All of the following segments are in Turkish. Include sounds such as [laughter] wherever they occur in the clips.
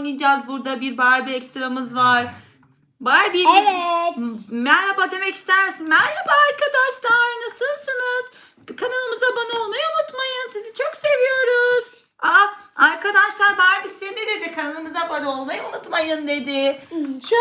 oynayacağız. Burada bir Barbie ekstramız var. Barbie Evet. Merhaba demek ister misin? Merhaba arkadaşlar nasılsınız? Kanalımıza abone olmayı unutmayın. Sizi çok seviyoruz. Aa, arkadaşlar Barbie size ne dedi? Kanalımıza abone olmayı unutmayın dedi. Şu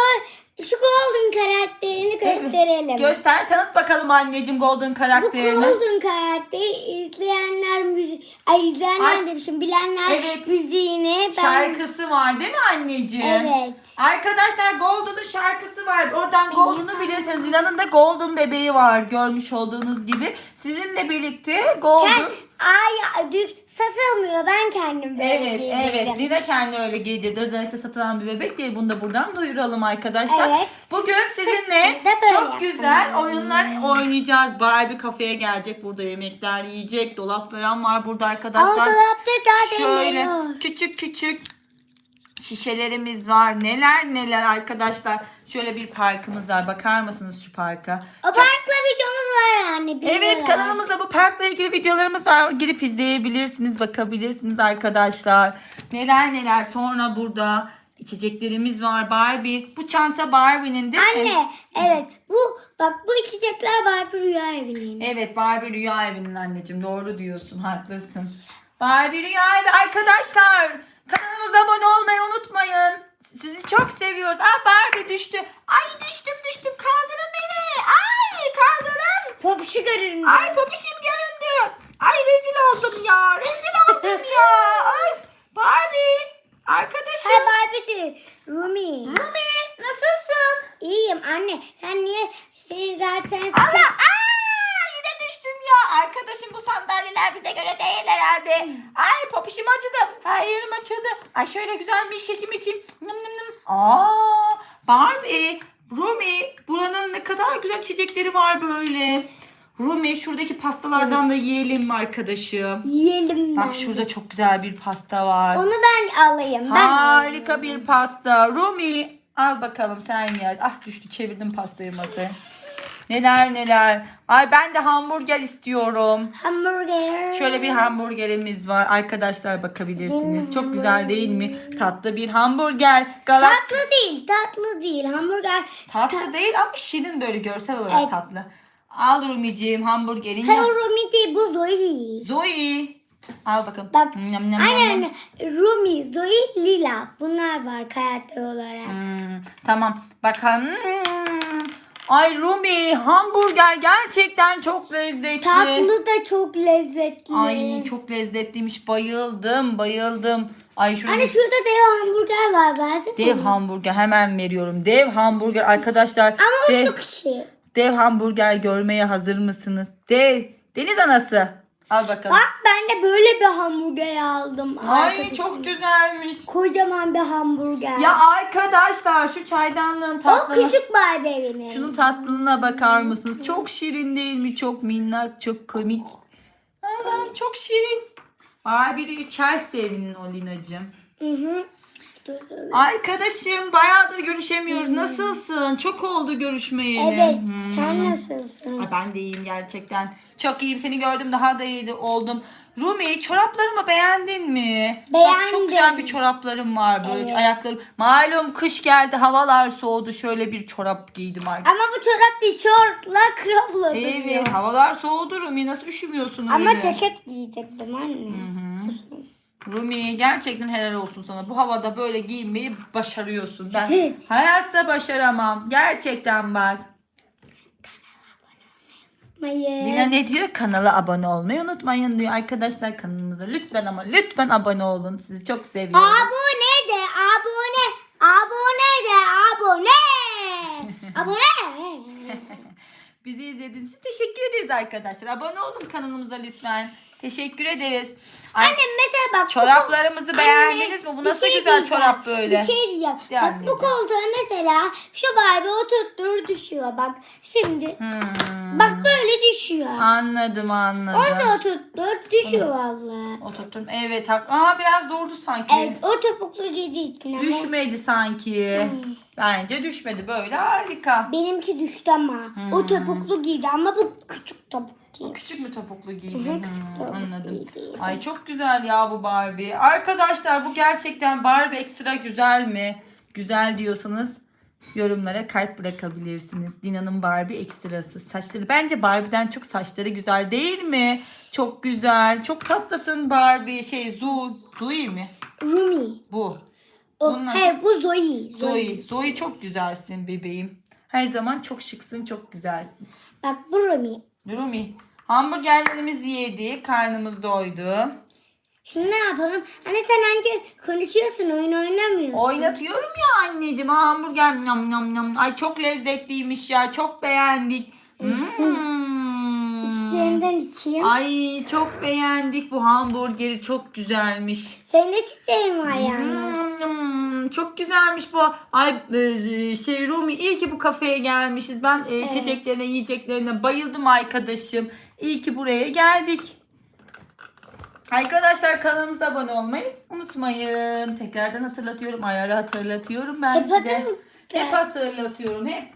şu Golden karakterini gösterelim. Göster tanıt bakalım anneciğim Golden Bu karakterini. Golden karakteri izleyenler müzik ay izleyenler Ay, demişim bilenler evet. müziğini ben Şarkısı var değil mi anneciğim? Evet. Arkadaşlar Golden'ın şarkısı var. Oradan Golden'ı bilirsiniz. Dilan'ın da Golden bebeği var. Görmüş olduğunuz gibi. Sizinle birlikte Golden. Ay dük satılmıyor ben kendim böyle Evet giydirdim. evet Lina kendi öyle giydirdi. Özellikle satılan bir bebek diye bunu da buradan duyuralım arkadaşlar. Evet. Bugün sizinle Biz de böyle çok güzel oyunlar oynayacağız. Barbie kafeye gelecek. Burada yemekler yiyecek. Dolap falan var burada Ama arkadaşlar. dolapta daha Şöyle demiyor. küçük küçük şişelerimiz var. Neler neler arkadaşlar. Şöyle bir parkımız var. Bakar mısınız şu parka? O parkla videomuz var anne. Evet biliyorlar. kanalımızda bu parkla ilgili videolarımız var. Girip izleyebilirsiniz, bakabilirsiniz arkadaşlar. Neler neler. Sonra burada içeceklerimiz var. Barbie. Bu çanta Barbie'nin değil mi? Anne evet bu bak bu içecekler Barbie Rüya Evi'nin. Evet Barbie Rüya Evi'nin anneciğim. Doğru diyorsun. Haklısın. Barbie Rüya Evi arkadaşlar. Kanalımıza abone olmayı unutmayın. Sizi çok seviyoruz. Ah Barbie düştü. Ay düştüm düştüm. Kaldırın beni. Ay kaldırın. Popşu görünüyor. Ay popişim göründü. Ay rezil oldum ya. Rezil oldum ya. Ay Barbie. Arkadaşım. Hayır Barbie değil. Rumi. Rumi nasılsın? İyiyim anne. Sen niye sen zaten Allah. Aa, yine düştüm ya. Arkadaşım sandalyeler bize göre değil herhalde. Ay popişim acıdı. Her yerim açıldı. Ay şöyle güzel bir şekim içeyim. Nım nım nım. Aa, Barbie. Rumi. Buranın ne kadar güzel çiçekleri var böyle. Rumi şuradaki pastalardan da yiyelim mi arkadaşım? yiyelim Bak bence. şurada çok güzel bir pasta var. Onu ben alayım. Ben Harika alayım. bir pasta. Rumi al bakalım sen ye. Ah düştü çevirdim pastayı masaya. Neler neler. Ay ben de hamburger istiyorum. Hamburger. Şöyle bir hamburgerimiz var. Arkadaşlar bakabilirsiniz. Çok güzel değil mi? Tatlı bir hamburger. Galas Tatlı değil, tatlı değil. Hamburger. tatlı değil ama şirin böyle görsel olarak Evet. tatlı. Al Rumi'ciğim hamburgerin Hayır. Rumi değil, bu Zoe. Zoe. Al bakalım. Bak, Nyam, nyam, Aynen nyam. Rumi, Zoe, Lila. Bunlar var karakter olarak. Hmm, tamam. Bakalım. Ay Rumi hamburger gerçekten çok lezzetli. Tatlı da çok lezzetli. Ay çok lezzetliymiş. Bayıldım, bayıldım. Ay şurada Anne şurada dev hamburger var. Versene. dev hamburger hemen veriyorum. Dev hamburger arkadaşlar. Ama o dev, çok kişi. dev hamburger görmeye hazır mısınız? Dev. Deniz anası. Al bakalım. Bak ben de böyle bir hamburger aldım. Ay arkadaşım. çok güzelmiş. Kocaman bir hamburger. Ya arkadaşlar şu çaydanlığın o tatlını. küçük Barbie evinin. Şunun tatlılığına bakar mısınız? Çok şirin değil mi? Çok minnak, çok komik. Allah'ım çok şirin. Barbie'yi Chelsea evinin o Lina'cığım. Hı hı. Dur, dur. Arkadaşım bayağıdır görüşemiyoruz. Nasılsın? Çok oldu görüşmeyeli. Evet. Hmm. Sen nasılsın? Ay, ben de iyiyim gerçekten. Çok iyiyim. Seni gördüm daha da iyi oldum. Rumi çoraplarımı beğendin mi? Bak, çok Beğendim. güzel bir çoraplarım var böyle Evet. ayaklarım. Malum kış geldi havalar soğudu. Şöyle bir çorap giydim arkadaşlar. Ama bu çorap değil şortla duruyor. Evet havalar soğudu Rumi nasıl üşümüyorsun öyle? Ama ceket giydirdim anne. Hı hı. Rumi gerçekten helal olsun sana. Bu havada böyle giyinmeyi başarıyorsun. Ben [laughs] hayatta başaramam. Gerçekten bak. Hayır. Lina ne diyor? Kanala abone olmayı unutmayın diyor. Arkadaşlar kanalımıza lütfen ama lütfen abone olun. Sizi çok seviyorum. Abone de abone. Abone de abone. [laughs] abone. Bizi izlediğiniz için teşekkür ederiz arkadaşlar. Abone olun kanalımıza lütfen. Teşekkür ederiz. Ay, Anne mesela bak. bu çoraplarımızı kol- beğendiniz Anne, mi? Bu nasıl şey güzel diyeceğim. çorap böyle? Bir şey diyeceğim. De bak bu koltuğa mesela şu Barbie oturttur düşüyor. Bak şimdi. Hmm. Bak böyle düşüyor. Anladım anladım. Onu da oturttur düşüyor valla. Oturttum. Evet. Aa biraz durdu sanki. Evet o topuklu giydiği için. Düşmedi sanki. Hmm. Bence düşmedi. Böyle harika. Benimki düştü ama. O Hmm. topuklu giydi ama bu küçük topuklu. Giyeyim. küçük mü topuklu Hı giydin? hı, küçük Hmm, topuklu anladım. giydim. Ay çok güzel ya bu Barbie. Arkadaşlar bu gerçekten Barbie ekstra güzel mi? Güzel diyorsanız yorumlara kalp bırakabilirsiniz. Dina'nın Barbie ekstrası. Saçları bence Barbie'den çok saçları güzel değil mi? Çok güzel. Çok tatlısın Barbie. Şey Zu. Zoe mi? Rumi. Bu. O, Bunlar- hayır bu Zoe. Zoe. Zoe çok güzelsin bebeğim. Her zaman çok şıksın, çok güzelsin. Bak bu Rumi. Rumi. Hamburgerlerimizi yedik. Karnımız doydu. Şimdi ne yapalım? Anne sen anca konuşuyorsun oyun oynamıyorsun. Oynatıyorum ya anneciğim. Ha, hamburger nam nam nam. Ay çok lezzetliymiş ya. Çok beğendik. Hmm. İçlerinden içeyim. Ay çok beğendik bu hamburgeri. Çok güzelmiş. Senin de çiçeğin var yalnız. Hmm, çok güzelmiş bu. Ay e, şey Rumi iyi ki bu kafeye gelmişiz. Ben e, içeceklerine, yiyeceklerine bayıldım arkadaşım. İyi ki buraya geldik. Arkadaşlar kanalımıza abone olmayı unutmayın. Tekrardan hatırlatıyorum. Ayarı hatırlatıyorum ben Hep size. hatırlat- Hep hatırlatıyorum. Hep.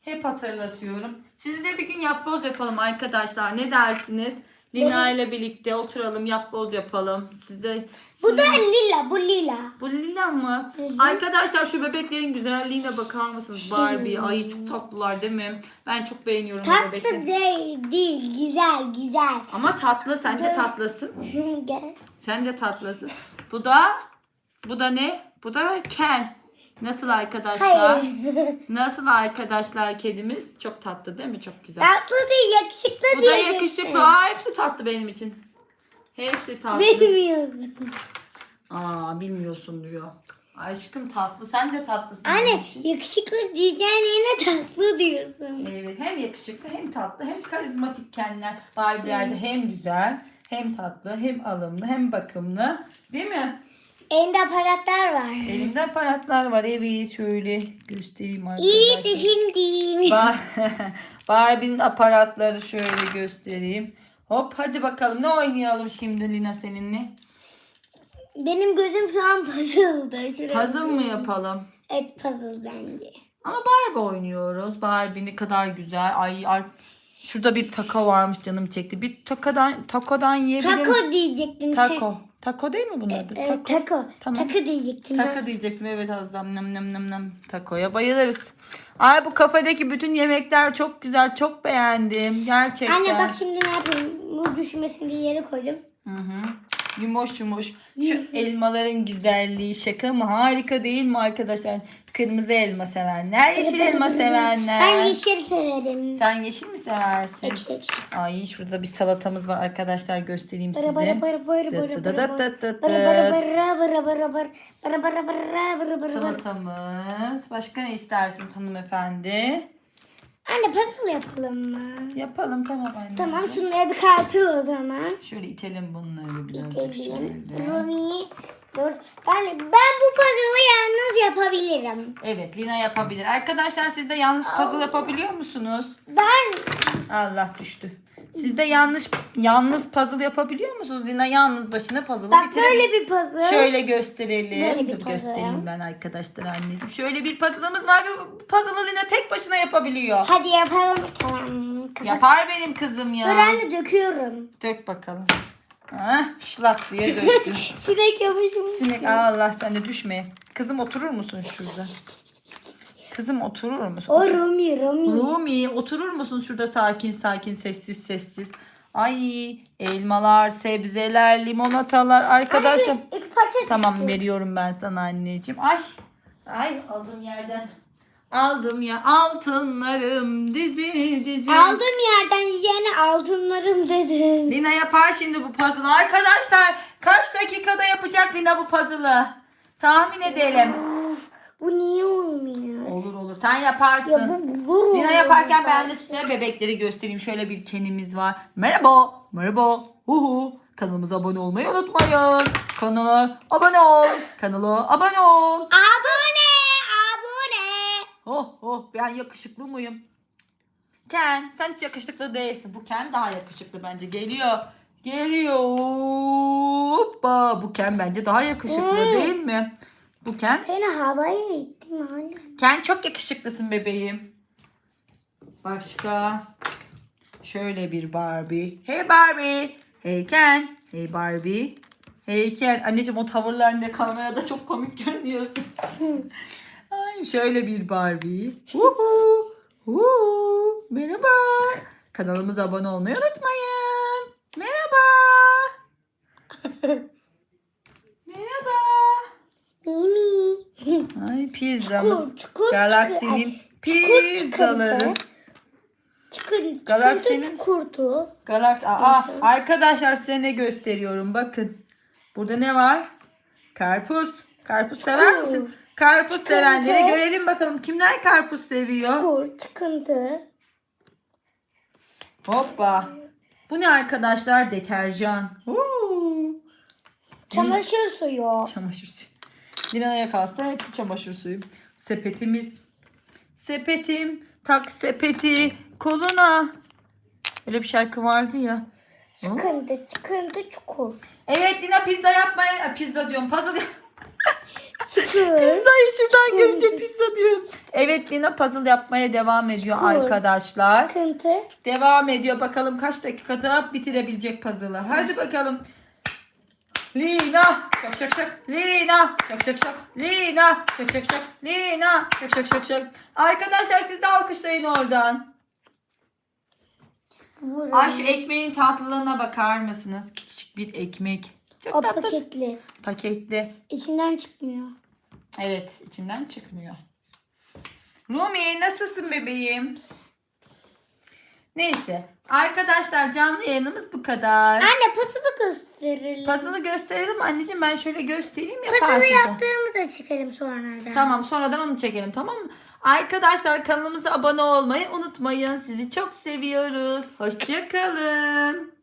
Hep hatırlatıyorum. Sizinle bir gün yapboz yapalım arkadaşlar. Ne dersiniz? Lina ile birlikte oturalım yapboz yapalım. Size Bu da lila bu lila. bu Lila mı? Hı hı. Arkadaşlar şu bebeklerin güzelliğine bakar mısınız? Barbie. Ay çok tatlılar değil mi? Ben çok beğeniyorum bu Tatlı bebekleri. değil, değil güzel güzel. Ama tatlı. Sen de tatlısın. [laughs] Gel. Sen de tatlısın. Bu da bu da ne? Bu da Ken. Nasıl arkadaşlar? Hayır. [laughs] Nasıl arkadaşlar kedimiz? Çok tatlı değil mi? Çok güzel. Tatlı değil yakışıklı Bu da yakışıklı. Aa, hepsi tatlı benim için. Hepsi tatlı. Bilmiyorsun. Aa bilmiyorsun diyor. Aşkım tatlı. Sen de tatlısın benim Anne için. yakışıklı diyeceğin yerine tatlı diyorsun. Evet hem yakışıklı hem tatlı hem karizmatik kendiler. Barbie'lerde hem güzel hem tatlı hem alımlı hem bakımlı. Değil mi? Elinde aparatlar var. Elimde aparatlar var. Evet şöyle göstereyim İyi arkadaşlar. düşündüm. Bar [laughs] Barbie'nin aparatları şöyle göstereyim. Hop hadi bakalım ne oynayalım şimdi Lina seninle? Benim gözüm şu an [laughs] puzzle'da. Şuraya Puzzle mı yapalım? Evet puzzle bence. Ama Barbie oynuyoruz. Barbie ne kadar güzel. Ay, ay şurada bir taco varmış canım çekti. Bir takodan takodan yiyebilir? Taco diyecektim. Taco. Taco değil mi bunun adı? E, Taco. taco. Tamam. Taco diyecektim. Taco diyecektim evet azdan nam nam nam nam. Takoya bayılırız. Ay bu kafedeki bütün yemekler çok güzel. Çok beğendim. Gerçekten. Anne bak şimdi ne yapayım? Bu düşmesin diye yere koydum. Hı hı. Yumuş yumuş. Şu elmaların güzelliği şaka mı? Harika değil mi arkadaşlar? Kırmızı elma sevenler, yeşil elma sevenler. Ben yeşil severim. Sen yeşil mi seversin? Ekşi ekşi. Ay şurada bir salatamız var arkadaşlar göstereyim size. Bara bara bara bara bara. Bara bara bara bara bara bara. Salatamız. Başka ne istersiniz hanımefendi? Anne puzzle yapalım mı? Yapalım tamam anne. Tamam şunları bir kaltır o zaman. Şöyle itelim bunları birazcık İtelim. şöyle. Dur. Ben, ben bu puzzle'ı yalnız yapabilirim. Evet Lina yapabilir. Arkadaşlar siz de yalnız puzzle yapabiliyor musunuz? Ben Allah düştü. Siz de yanlış yalnız puzzle yapabiliyor musunuz? Lina yalnız başına puzzle'ı bak böyle bir puzzle. Şöyle gösterelim. Böyle bir Dur puzzle. göstereyim ben arkadaşlar anneciğim. Şöyle bir puzzle'ımız var ve bu puzzle'ı Lina tek başına yapabiliyor. Hadi yapalım. Tamam. Kafa... Yapar benim kızım Dur ya. anne döküyorum. Dök bakalım. Ha, şlak diye döktün. [laughs] Sinek yapışmış. Sinek Allah sen de düşme. Kızım oturur musun şurada? Kızım oturur musun? O Rumi Rumi. Rumi oturur musun şurada sakin sakin sessiz sessiz. Ay elmalar, sebzeler, limonatalar arkadaşlar. Anne, parça Tamam düştü. veriyorum ben sana anneciğim. Ay. Ay aldım yerden. Aldım ya altınlarım dizi dizi. Aldığım yerden yiyene altınlarım dedin. Lina yapar şimdi bu puzzle'ı. Arkadaşlar kaç dakikada yapacak Lina bu puzzle'ı? Tahmin edelim. Of, bu niye olmuyor? Sen yaparsın. Ya bu zor Lina yaparken ben de size bebekleri göstereyim. Şöyle bir kenimiz var. Merhaba. Merhaba. Uhu. Kanalımıza abone olmayı unutmayın. Kanala abone ol. Kanala abone ol. Abone, abone. Oh oh ben yakışıklı mıyım? Ken sen hiç yakışıklı değilsin. Bu Ken daha yakışıklı bence. Geliyor. Geliyor. Hoppa. Bu Ken bence daha yakışıklı değil mi? Bu Ken. Seni havaya ittim anne. Ken çok yakışıklısın bebeğim. Başka. Şöyle bir Barbie. Hey Barbie. Hey Ken. Hey Barbie. Hey Ken. Anneciğim o tavırlarında kamerada çok komik görünüyorsun. [laughs] Ay şöyle bir Barbie. Uhu. Uhu. Merhaba. Kanalımıza abone olmayı unutmayın. Merhaba. Merhaba. Mimi. Ay pizzamız. Çukur, çukur, Galaksinin çukur, pizzaları. Çıkın, Galaksinin- çukurtu. Galaksi. Aa, arkadaşlar size ne gösteriyorum bakın. Burada ne var? Karpuz. Karpuz sever Çukur. misin? Karpuz Çıkıntı. sevenleri görelim bakalım. Kimler karpuz seviyor? Çukur, çıkıntı. Hoppa. Bu ne arkadaşlar? Deterjan. Oo. Çamaşır suyu. Çamaşır suyu. Lina'ya kalsa hepsi çamaşır suyu. Sepetimiz. Sepetim. Tak sepeti koluna. Öyle bir şarkı vardı ya. Çıkıntı, çıkıntı, çukur. Evet Lina pizza yapmaya... Pizza diyorum. Puzzle [laughs] Çıkır. Pizzayı şuradan görünce pizza diyorum. Evet Lina puzzle yapmaya devam ediyor Çıkır. arkadaşlar. Çıkıntı. Devam ediyor. Bakalım kaç dakikada bitirebilecek puzzle'ı. Hadi bakalım. Lina. Şak şak şak. Lina. Şak şak şak. Lina. Şak şak şak. Lina. Şak şak şak şak. Arkadaşlar siz de alkışlayın oradan. Buraya. Ay şu ekmeğin tatlılığına bakar mısınız? Küçücük bir ekmek. Çok O tatlı. paketli. Paketli. İçinden çıkmıyor. Evet içinden çıkmıyor. Rumi nasılsın bebeğim? Neyse. Arkadaşlar canlı yayınımız bu kadar. Anne pasılı gösterelim. Puzzle'ı gösterelim anneciğim ben şöyle göstereyim ya Pasılı karşıda. yaptığımı da çekelim sonradan. Tamam sonradan onu çekelim tamam mı? Arkadaşlar kanalımıza abone olmayı unutmayın. Sizi çok seviyoruz. Hoşçakalın.